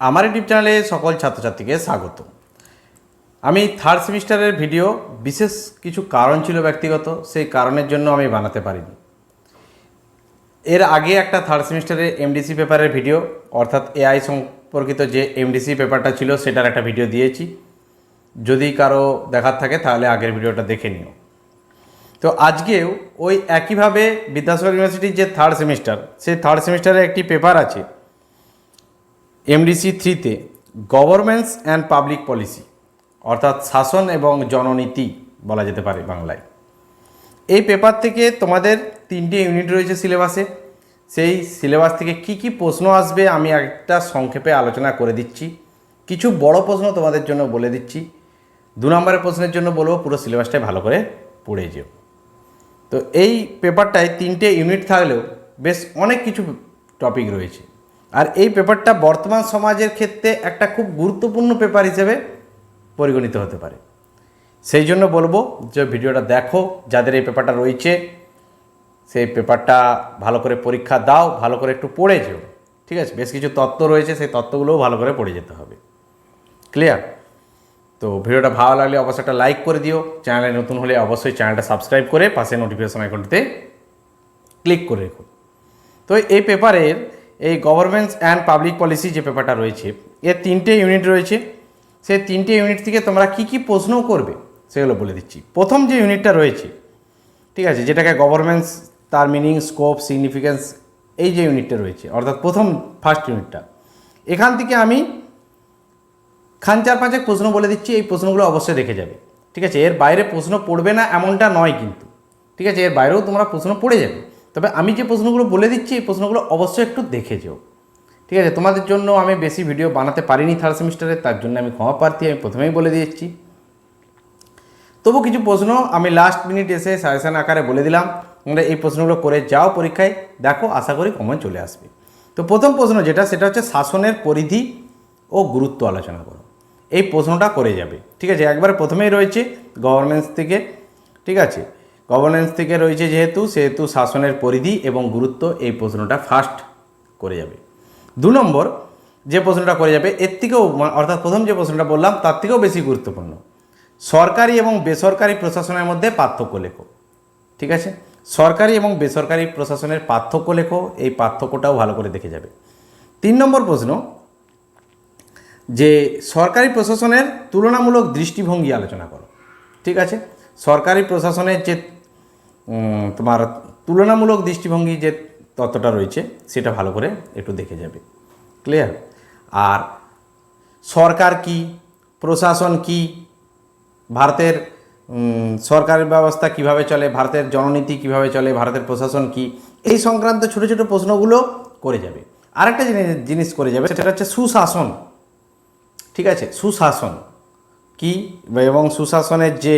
আমার ইউটিউব চ্যানেলে সকল ছাত্রছাত্রীকে স্বাগত। আমি থার্ড সেমিস্টারের ভিডিও, বিশেষ কিছু কারণ ছিল ব্যক্তিগত, সেই কারণের জন্য আমি বানাতে পারিনি। এর আগে একটা থার্ড সেমিস্টারে এমডিসি পেপারের ভিডিও, অর্থাৎ এআই সম্পর্কিত যে এমডিসি পেপারটা ছিল, সেটার একটা ভিডিও দিয়েছি। যদি কারও দেখার থাকে, তাহলে আগের ভিডিওটা দেখে নিও। তো আজকেও ওই একইভাবে বিদ্যাসাগর ইউনিভার্সিটির যে থার্ড সেমিস্টার সেই থার্ড সেমিস্টারের একটি পেপার আছে এমডিসি থ্রিতে গভর্নমেন্টস অ্যান্ড পাবলিক পলিসি অর্থাৎ শাসন এবং জননীতি বলা যেতে পারে বাংলায়। এই পেপার থেকে তোমাদের তিনটি ইউনিট রয়েছে সিলেবাসে সেই সিলেবাস থেকে কি কি প্রশ্ন আসবে আমি একটা সংক্ষেপে আলোচনা করে দিচ্ছি। কিছু বড় প্রশ্ন তোমাদের জন্য বলে দিচ্ছি। দু নম্বরের প্রশ্নের জন্য বলব, পুরো সিলেবাসটাই ভালো করে পড়ে যেও। তো এই পেপারটায় তিনটে ইউনিট থাকলেও বেশ অনেক কিছু টপিক রয়েছে। আর এই পেপারটা বর্তমান সমাজের ক্ষেত্রে একটা খুব গুরুত্বপূর্ণ পেপার হিসেবে পরিগণিত হতে পারে। সেই জন্য বলব যে ভিডিওটা দেখো, যাদের এই পেপারটা রয়েছে, সেই পেপারটা ভালো করে পরীক্ষা দাও, ভালো করে একটু পড়ে যেও। ঠিক আছে? বেশ কিছু তত্ত্ব রয়েছে, সেই তত্ত্বগুলোও ভালো করে পড়ে যেতে হবে। ক্লিয়ার তো ভিডিওটা ভালো লাগলে অবশ্যই একটা লাইক করে দিও। চ্যানেলে নতুন হলে অবশ্যই চ্যানেলটা সাবস্ক্রাইব করে পাশে নোটিফিকেশন আইকনটিতে ক্লিক করে রেখো। তো এই পেপারের এই গভর্নমেন্টস অ্যান্ড পাবলিক পলিসি যে পেপারটা রয়েছে, এর তিনটে ইউনিট রয়েছে। সেই তিনটে ইউনিট থেকে তোমরা কি কি প্রশ্ন করবে, সেগুলো বলে দিচ্ছি। প্রথম যে ইউনিটটা রয়েছে, ঠিক আছে, যেটাকে গভর্নমেন্টস তার মিনিং স্কোপ সিগনিফিকেন্স এই যে ইউনিটটা রয়েছে, অর্থাৎ প্রথম ফার্স্ট ইউনিটটা এখান থেকে আমি খান চার পাঁচেক প্রশ্ন বলে দিচ্ছি, এই প্রশ্নগুলো অবশ্যই দেখে যাবে। ঠিক আছে, এর বাইরে প্রশ্ন পড়বে না এমনটা নয় কিন্তু। ঠিক আছে, এর বাইরেও তোমরা প্রশ্ন পড়ে যাবে। তবে আমি যে প্রশ্নগুলো বলে দিচ্ছি, এই প্রশ্নগুলো অবশ্যই একটু দেখে যেও। ঠিক আছে, তোমাদের জন্য আমি বেশি ভিডিও বানাতে পারিনি থার্ড সেমিস্টারে তার জন্য আমি ক্ষমা প্রার্থী, আমি প্রথমেই বলে দিয়েছি। তবু কিছু প্রশ্ন আমি লাস্ট মিনিট এসে সাজেশন আকারে বলে দিলাম। তোমরা এই প্রশ্নগুলো করে যাও পরীক্ষায়, দেখো, আশা করি কমন চলে আসবে। তো প্রথম প্রশ্ন যেটা, সেটা হচ্ছে শাসনের পরিধি ও গুরুত্ব আলোচনা করো। এই প্রশ্নটা করে যাবে। ঠিক আছে, একবার প্রথমেই রয়েছে গভর্নমেন্টস থেকে। ঠিক আছে গভর্নেন্স থেকে রয়েছে যেহেতু, সেহেতু শাসনের পরিধি এবং গুরুত্ব এই প্রশ্নটা ফার্স্ট করে যাবে। দু নম্বর, যে প্রশ্নটা করে যাবে, এর থেকেও অর্থাৎ প্রথম যে প্রশ্নটা বললাম, তার থেকেও বেশি গুরুত্বপূর্ণ। সরকারি এবং বেসরকারি প্রশাসনের মধ্যে পার্থক্য লেখো, ঠিক আছে? সরকারি এবং বেসরকারি প্রশাসনের পার্থক্য লেখো, এই পার্থক্যটাও ভালো করে দেখে যাবে। তিন নম্বর প্রশ্ন, যে সরকারি প্রশাসনের তুলনামূলক দৃষ্টিভঙ্গি আলোচনা করো, ঠিক আছে? সরকারি প্রশাসনের যে তোমার তুলনামূলক দৃষ্টিভঙ্গি যে তত্ত্বটা রয়েছে সেটা ভালো করে একটু দেখে যাবে। ক্লিয়ার আর সরকার কি প্রশাসন কি ভারতের উম, সরকারি ব্যবস্থা কীভাবে চলে ভারতের জননীতি কীভাবে চলে ভারতের প্রশাসন কি এই সংক্রান্ত ছোট ছোট প্রশ্নগুলো করে যাবে। আরেকটা জিনিস জিনিস করে যাবে সেটা হচ্ছে সুশাসন। ঠিক আছে? সুশাসন কি এবং সুশাসনের যে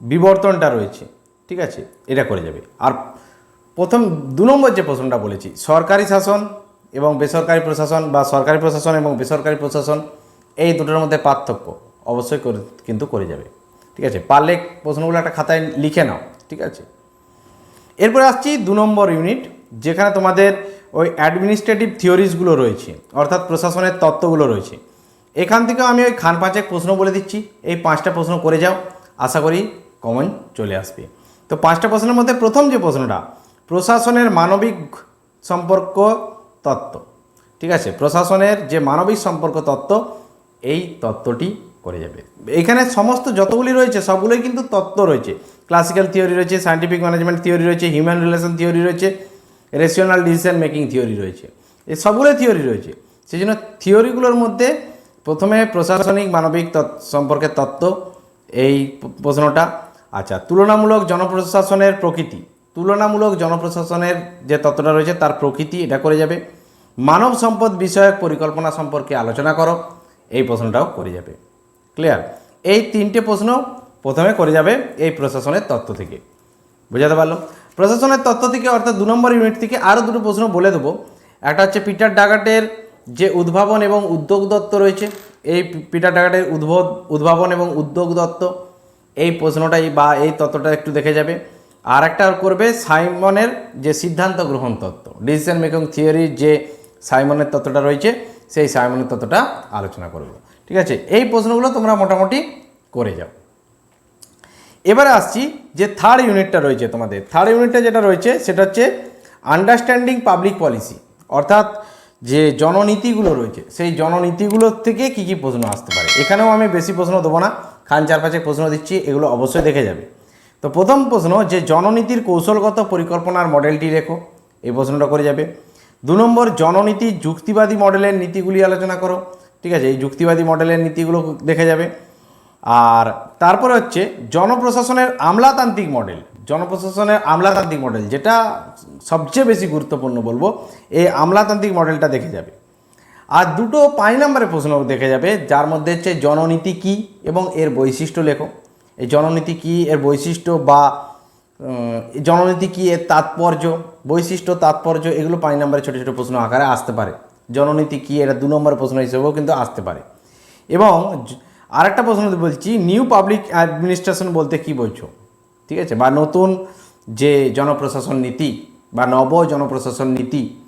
বিবর্তনটা রয়েছে ঠিক আছে, এটা করে যাবে। আর প্রথম দু নম্বর যে প্রশ্নটা বলেছি, সরকারি শাসন এবং বেসরকারি প্রশাসন বা সরকারি প্রশাসন এবং বেসরকারি প্রশাসন, এই দুটোর মধ্যে পার্থক্য অবশ্যই করে, কিন্তু করে যাবে। ঠিক আছে, পারলে প্রশ্নগুলো একটা খাতায় লিখে নাও, ঠিক আছে। এরপরে আসছি দু নম্বর ইউনিট, যেখানে তোমাদের ওই অ্যাডমিনিস্ট্রেটিভ থিওরিজগুলো রয়েছে, অর্থাৎ প্রশাসনের তত্ত্বগুলো রয়েছে। এখান থেকেও আমি ওই খান পাঁচেক প্রশ্ন বলে দিচ্ছি, এই পাঁচটা প্রশ্ন করে যাও, আশা করি কমন চলে আসবে। তো পাঁচটা প্রশ্নের মধ্যে প্রথম যে প্রশ্নটা, প্রশাসনের মানবিক সম্পর্ক তত্ত্ব। ঠিক আছে? প্রশাসনের যে মানবিক সম্পর্ক তত্ত্ব, এই তত্ত্বটি করে যাবে। এখানে সমস্ত যতগুলি রয়েছে, সবগুলোই কিন্তু তত্ত্ব রয়েছে। ক্লাসিক্যাল থিওরি রয়েছে সায়েন্টিফিক ম্যানেজমেন্ট থিওরি রয়েছে হিউম্যান রিলেশন থিওরি রয়েছে রেশনাল ডিসিশন মেকিং থিওরি রয়েছে। এই সবগুলোই থিওরি রয়েছে। সেই জন্য থিওরিগুলোর মধ্যে প্রথমে প্রশাসনিক মানবিক সম্পর্কে তত্ত্ব, এই প্রশ্নটা আচ্ছা তুলনামূলক জনপ্রশাসনের প্রকৃতি। তুলনামূলক জনপ্রশাসনের যে তত্ত্বটা রয়েছে, তার প্রকৃতি এটা করে যাবে। মানব সম্পদ বিষয়ক পরিকল্পনা সম্পর্কে আলোচনা করো, এই প্রশ্নটাও করে যাবে। ক্লিয়ার এই তিনটে প্রশ্ন প্রথমে করে যাবে এই প্রশাসনের তত্ত্ব থেকে। বোঝাতে পারলাম? প্রশাসনের তত্ত্ব থেকে, অর্থাৎ দু নম্বর ইউনিট থেকে আরও দুটো প্রশ্ন বলে দেবো। একটা হচ্ছে পিটার ডাগাটের যে উদ্ভাবন এবং উদ্যোগ দত্ত রয়েছে, এই পিটার ডাগাটের উদ্ভব, উদ্ভাবন এবং উদ্যোগ দত্ত। এই প্রশ্নটাই বা এই তত্ত্বটা একটু দেখে যাবে। আর একটা করবে সাইমনের যে সিদ্ধান্ত গ্রহণ তত্ত্ব ডিসিশন মেকিং থিওরির যে সাইমনের তত্ত্বটা রয়েছে, সেই সাইমনের তত্ত্বটা আলোচনা করব। ঠিক আছে? এই প্রশ্নগুলো তোমরা মোটামুটি করে যাও। এবারে আসছি যে থার্ড ইউনিটটা রয়েছে তোমাদের। থার্ড ইউনিটটা যেটা রয়েছে, সেটা হচ্ছে আন্ডারস্ট্যান্ডিং পাবলিক পলিসি অর্থাৎ যে জননীতিগুলো রয়েছে, সেই জননীতিগুলোর থেকে কি কি প্রশ্ন আসতে পারে? এখানেও আমি বেশি প্রশ্ন দেবো না, খান চার পাঁচে প্রশ্ন দিচ্ছি, এগুলো অবশ্যই দেখে যাবে। তো প্রথম প্রশ্ন, যে জননীতির কৌশলগত পরিকল্পনার মডেলটি লেখো, এই প্রশ্নটা করে যাবে। দু নম্বর, জননীতি যুক্তিবাদী মডেলের নীতিগুলি আলোচনা করো, ঠিক আছে? এই যুক্তিবাদী মডেলের নীতিগুলো দেখে যাবে। আর তারপরে হচ্ছে, জনপ্রশাসনের আমলাতান্ত্রিক মডেল জনপ্রশাসনের আমলাতান্ত্রিক মডেল যেটা সবচেয়ে বেশি গুরুত্বপূর্ণ বলব, এই আমলাতান্ত্রিক মডেলটা দেখে যাবে। আর দুটো পাঁচ নম্বরের প্রশ্ন দেখে যাবে, যার মধ্যে হচ্ছে জননীতি কী এবং এর বৈশিষ্ট্য লেখো। এই জননীতি কী, এর বৈশিষ্ট্য বা জননীতি কী, এর তাৎপর্য, বৈশিষ্ট্য, তাৎপর্য, এগুলো পাঁচ নম্বরের ছোটো ছোটো প্রশ্ন আকারে আসতে পারে। জননীতি কী, এটা দু নম্বরের প্রশ্ন হিসেবেও কিন্তু আসতে পারে। এবং আরেকটা প্রশ্ন বলছি নিউ পাবলিক অ্যাডমিনিস্ট্রেশন বলতে কি বলছো ঠিক আছে? বা নতুন যে জনপ্রশাসন নীতি বা নব জনপ্রশাসন নীতি,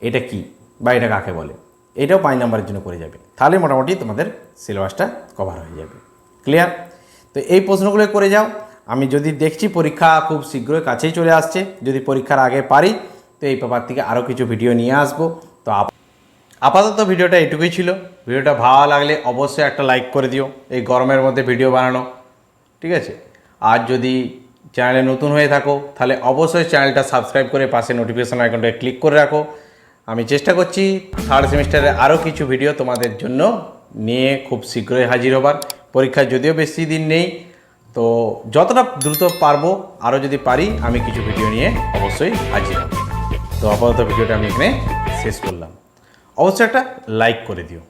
এটা কি বা এটা কাকে বলে? এটাও পাঁচ নম্বরের জন্য করে যাবে। তাহলে মোটামুটি তোমাদের সিলেবাসটা কভার হয়ে যাবে। ক্লিয়ার তো এই প্রশ্নগুলো করে যাও। আমি যদি দেখছি পরীক্ষা খুব শীঘ্রই কাছেই চলে আসছে, যদি পরীক্ষার আগে পারি, তো এই পেপার থেকে আরও কিছু ভিডিও নিয়ে আসব। তো আপ- আপাতত ভিডিওটা এটুকুই ছিল। ভিডিওটা ভালো লাগলে অবশ্যই একটা লাইক করে দিও। এই গরমের মধ্যে ভিডিও বানানো। ঠিক আছে? আর যদি চ্যানেলে নতুন হয়ে থাকো, তাহলে অবশ্যই চ্যানেলটা সাবস্ক্রাইব করে পাশে নোটিফিকেশন আইকনটা ক্লিক করে রাখো। আমি চেষ্টা করছি থার্ড সেমিস্টারে আরও কিছু ভিডিও তোমাদের জন্য নিয়ে খুব শীঘ্রই হাজির হবার। পরীক্ষা যদিও বেশি দিন নেই, তো যতটা দ্রুত পারব আরও যদি পারি, আমি কিছু ভিডিও নিয়ে অবশ্যই হাজির হব। তো আপাতত ভিডিওটা আমি এখানে শেষ করলাম। অবশ্যই একটা লাইক করে দিও।